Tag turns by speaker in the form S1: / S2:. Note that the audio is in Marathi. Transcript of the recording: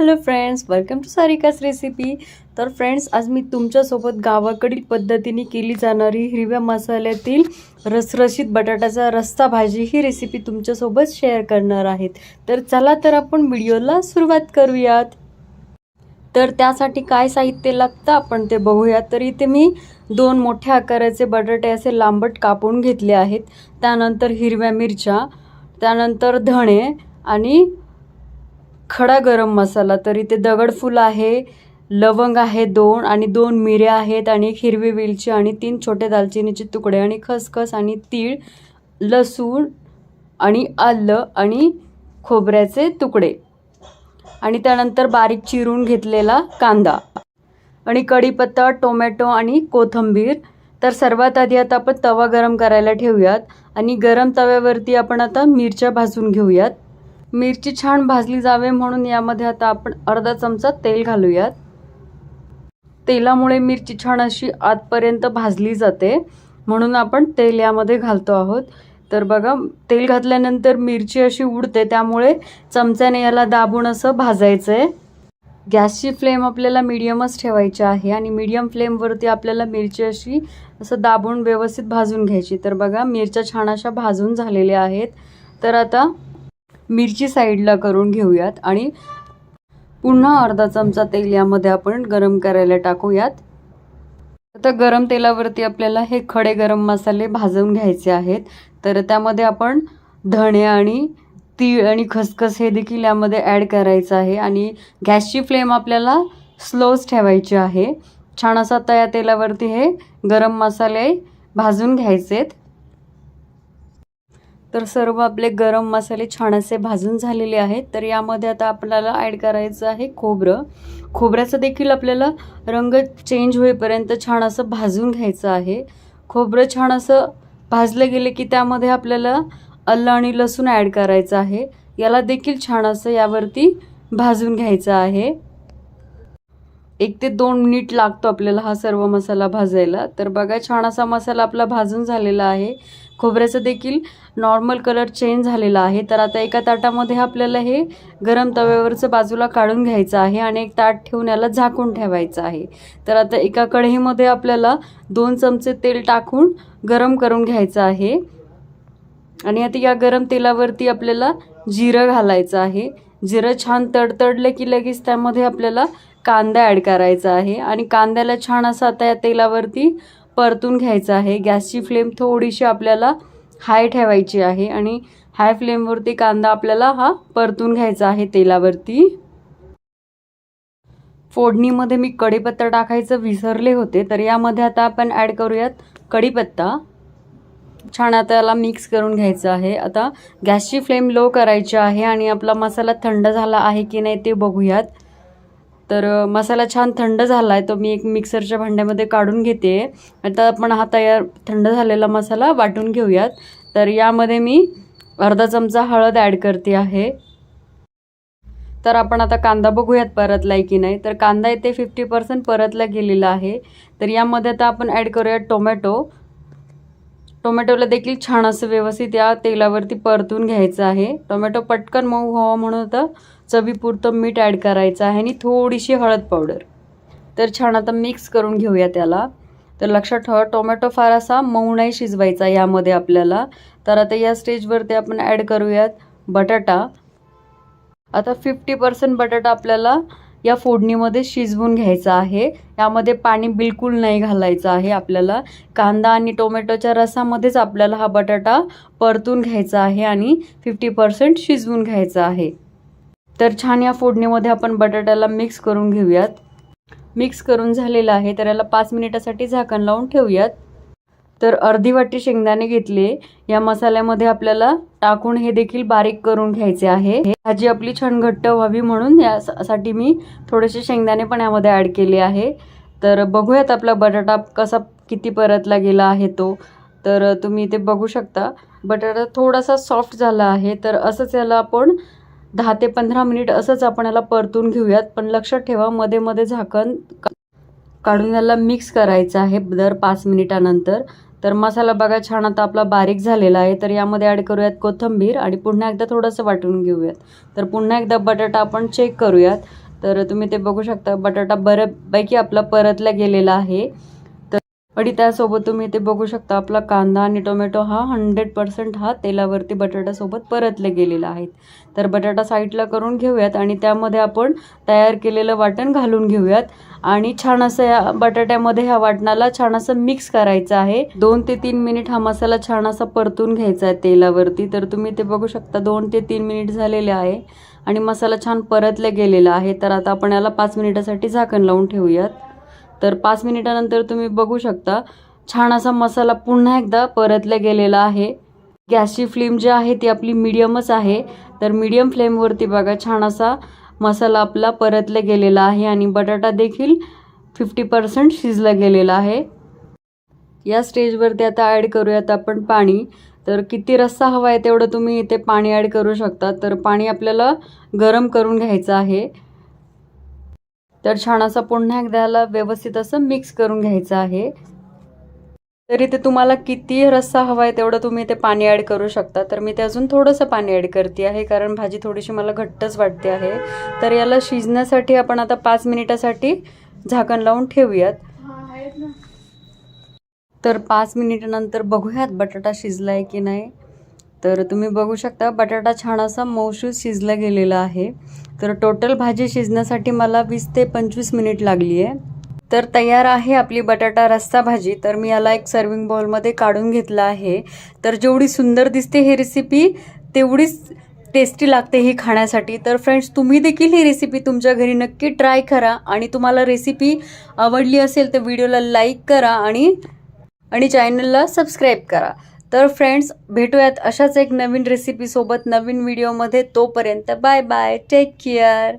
S1: Hello friends welcome to Sarika's recipe तर फ्रेंड्स आज मी तुमच्यासोबत गावाकडील पद्धतीने केली जाणारी हिरव्या मसाल्यातील रसरशीत बटाट्याचा रस्सा भाजी ही रेसिपी तुमच्यासोबत शेअर करणार आहेत. तर चला तर आपण व्हिडिओला सुरुवात करूयात. तर त्यासाठी काय साहित्य लागतं आपण ते बघूयात. तर इथे मी दोन मोठ्या आकाराचे बटाटे असे लांबट कापून घेतले आहेत. त्यानंतर हिरव्या मिरच्या त्यानंतर धणे आणि खडा गरम मसाला तर इथे दगडफूल आहे लवंग आहे दोन आणि दोन मिऱ्या आहेत आणि एक हिरवी वेलची आणि तीन छोटे दालचिनीचे तुकडे आणि खसखस आणि तीळ लसूण आणि आलं आणि खोबऱ्याचे तुकडे. आणि त्यानंतर बारीक चिरून घेतलेला कांदा. आणि कढीपत्ता टोमॅटो आणि कोथिंबीर. तर सर्वात आधी आता आपण तवा गरम करायला ठेवूयात आणि गरम तव्यावरती आपण आता मिरच्या भाजून घेऊयात. मिरची छान भाजली जावे म्हणून यामध्ये आता आपण अर्धा चमचा तेल घालूयात. तेलामुळे मिरची छान अशी आतपर्यंत भाजली जाते. म्हणून आपण तेल यामध्ये घालतो आहोत. तर बघा तेल घातल्यानंतर मिरची अशी उडते त्यामुळे चमच्याने याला दाबून असं भाजायचं आहे गॅसची फ्लेम आपल्याला मिडियमच ठेवायची आहे आणि मीडियम फ्लेमवरती आपल्याला मिरची अशी असं दाबून व्यवस्थित भाजून घ्यायची. तर बघा मिरच्या छान अशा भाजून झालेल्या आहेत. तर आता मिरची साईडला करून घेऊयात आणि पुन्हा अर्धा चमचा तेल यामध्ये आपण गरम करायला टाकूयात. आता गरम तेलावरती आपल्याला हे खडे गरम मसाले भाजून घ्यायचे आहेत. तर त्यामध्ये आपण धणे आणि तीळ आणि खसखस हे देखील यामध्ये ॲड करायचं आहे आणि गॅसची फ्लेम आपल्याला स्लोच ठेवायची आहे. छान असा त्या तेलावरती हे गरम मसाले भाजून घ्यायचेत. तर सर्व आपले गरम मसाले छान असे भाजून झालेले आहेत. तर यामध्ये आता आपल्याला ॲड करायचं आहे खोबरं. खोबऱ्याचं देखील आपल्याला रंग चेंज होईपर्यंत छान असं भाजून घ्यायचं आहे. खोबरं छान असं भाजलं गेले की त्यामध्ये आपल्याला आलं आणि लसूण ॲड करायचं आहे. याला देखील छान असं यावरती भाजून घ्यायचं आहे. एक ते दोन मिनिट लागतो आपल्याला हा सर्व मसाला भाजायला. तर बघा छान असा मसाला आपला भाजून झालेला आहे. खोबऱ्याचं देखील नॉर्मल कलर चेंज झालेला आहे. तर आता एका ताटामध्ये आपल्याला हे गरम तव्यावरचं बाजूला काढून घ्यायचं आहे आणि एक ताट ठेवून याला झाकून ठेवायचं आहे. तर आता एका कढईमध्ये आपल्याला दोन चमचे तेल टाकून गरम करून घ्यायचं आहे. आणि आता या गरम तेलावरती आपल्याला जिरं घालायचं आहे. जिरं छान तडतडलं की लगेच त्यामध्ये आपल्याला कांदा ॲड करायचा आहे. आणि कांद्याला छान असं आता या तेलावरती परतून घ्यायचं आहे. गॅसची फ्लेम थोडीशी आपल्याला हाय ठेवायची आहे आणि हाय फ्लेमवरती कांदा आपल्याला हा परतून घ्यायचा आहे तेलावरती. फोडणीमध्ये मी कढीपत्ता टाकायचं विसरले होते तर यामध्ये आता आपण ॲड करूयात कढीपत्ता. छान आता याला मिक्स करून घ्यायचं आहे. आता गॅसची फ्लेम लो करायची आहे आणि आपला मसाला थंड झाला आहे की नाही ते बघूयात. तर मसाला छान थंड झाला आहे तो मी एक मिक्सरच्या भांड्यामध्ये काढून घेते. आता आपण हा तयार थंड झालेला मसाला वाटून घेऊयात. तर यामध्ये मी अर्धा चमचा हळद ॲड करते आहे. तर आपण आता कांदा बघूयात परतला आहे की नाही. तर कांदा इथे फिफ्टी पर्सेंट परतला गेलेला आहे. तर यामध्ये आता आपण ॲड करूयात टोमॅटो. टोमॅटोला देखील छान असं व्यवस्थित या तेलावरती परतून घ्यायचं आहे. टोमॅटो पटकन मऊ व्हावा म्हणून आता चवीपुरतं मीठ ॲड करायचं आहे आणि थोडीशी हळद पावडर. तर छान आता मिक्स करून घेऊया त्याला. तर लक्षात ठेवा टोमॅटो फार असा मऊ नाही शिजवायचा यामध्ये आपल्याला. तर आता या स्टेजवरती आपण ॲड करूयात बटाटा. आता फिफ्टी पर्सेंट बटाटा आपल्याला या फोडणीमध्ये शिजवून घ्यायचा आहे. यामध्ये पाणी बिलकुल नाही घालायचं आहे आपल्याला. कांदा आणि टोमॅटोच्या रसामध्येच आपल्याला हा बटाटा परतून घ्यायचा आहे आणि फिफ्टी पर्सेंट शिजवून घ्यायचा आहे. तर छान या फोडणीमध्ये आपण बटाट्याला मिक्स करून घेऊयात. मिक्स करून झालेलं आहे. तर याला पाच मिनिटासाठी झाकण लावून ठेवूयात. तर अर्धी वाटी शेंगदाणे घेतले. या मसाल्यामध्ये आपल्याला टाकून हे देखील बारीक करून घ्यायचे आहे. भाजी आपली छान घट्ट व्हावी म्हणून यासाठी मी थोडेसे शेंगदाणे पण यामध्ये ॲड केले आहे. तर बघूयात आपला बटाटा कसा किती परतला गेला आहे तो. तर तुम्ही इथे बघू शकता. बटाटा थोडासा सॉफ्ट झाला आहे. तर असंच याला आपण दहा ते पंधरा मिनिट असंच आपण याला परतून घेऊयात. पण लक्षात ठेवा मध्ये मध्ये झाकण काढून याला मिक्स करायचं आहे दर पाच मिनिटानंतर. तर मसाला बघा छान आता आपला बारीक झालेला आहे. तर यामध्ये ॲड करूयात कोथिंबीर आणि पुन्हा एकदा थोडंसं वाटून घेऊयात. तर पुन्हा एकदा बटाटा आपण चेक करूयात. तर तुम्ही ते बघू शकता बटाटा बऱ्यापैकी आपला परतला गेलेला आहे. आणि त्यासोबत तुम्ही ते बघू शकता आपला कांदा आणि टोमॅटो हा हंड्रेड पर्सेंट हा तेलावरती बटाट्यासोबत परतले गेलेला आहे तर बटाटा साईडला करून घेऊयात आणि त्यामध्ये आपण तयार केलेलं वाटण घालून घेऊयात. आणि छान असं या बटाट्यामध्ये ह्या वाटणाला छान असं मिक्स करायचं आहे. दोन ते तीन मिनिट हा मसाला छान असा परतून घ्यायचा आहे तेलावरती. तर तुम्ही ते बघू शकता दोन ते तीन मिनिट झालेले आहे आणि मसाला छान परतला गेलेला आहे. तर आता आपण याला पाच मिनिटासाठी झाकण लावून ठेवूयात. तर पाच मिनिटानंतर तुम्ही बघू शकता. छान असा मसाला पुन्हा एकदा परतला गेलेला आहे. गॅसची फ्लेम जी आहे ती आपली मीडियमच आहे. तर मीडियम फ्लेमवरती बघा छान असा मसाला आपला परतला गेलेला आहे आणि बटाटा देखील फिफ्टी पर्सेंट शिजला गेलेला आहे. या स्टेजवरती आता ॲड करूयात आपण पाणी. तर किती रस्सा हवा आहे तेवढं तुम्ही इथे पाणी ॲड करू शकता. तर पाणी आपल्याला गरम करून घ्यायचं आहे. तर छान असा पुन्हा एकदा व्यवस्थित असं मिक्स करून घ्यायचं आहे. तरी ते तुम्हाला किती रस्सा हवा आहे तेवढं तुम्ही ते पाणी ॲड करू शकता. तर मी ते अजून थोडंसं पाणी ॲड करते आहे कारण भाजी थोडीशी मला घट्टच वाटते आहे. तर याला शिजण्यासाठी आपण आता पाच मिनिटासाठी झाकण लावून ठेवूयात. तर पाच मिनिटानंतर बघूयात बटाटा शिजला आहे की नाही. तर तुम्ही बघू शकता बटाटा छान असा मौसूद शिजला गेलेला आहे. तर टोटल भाजी शिजण्यासाठी मला वीस ते पंचवीस मिनिट लागली आहे तर तयार आहे आपली बटाटा रस्सा भाजी. तर मी याला एक सर्विंग बॉलमध्ये काढून घेतला आहे. तर जेवढी सुंदर दिसते ही रेसिपी तेवढीच टेस्टी लागते ही खाण्यासाठी. तर फ्रेंड्स तुम्ही देखील ही रेसिपी तुमच्या घरी नक्की ट्राय करा. आणि तुम्हाला रेसिपी आवडली असेल तर व्हिडिओला लाईक करा आणि आणि चॅनलला सबस्क्राईब करा. तर फ्रेंड्स भेटूयात अशाच एक नवीन रेसिपीसोबत नवीन व्हिडिओमध्ये तोपर्यंत बाय बाय टेक केअर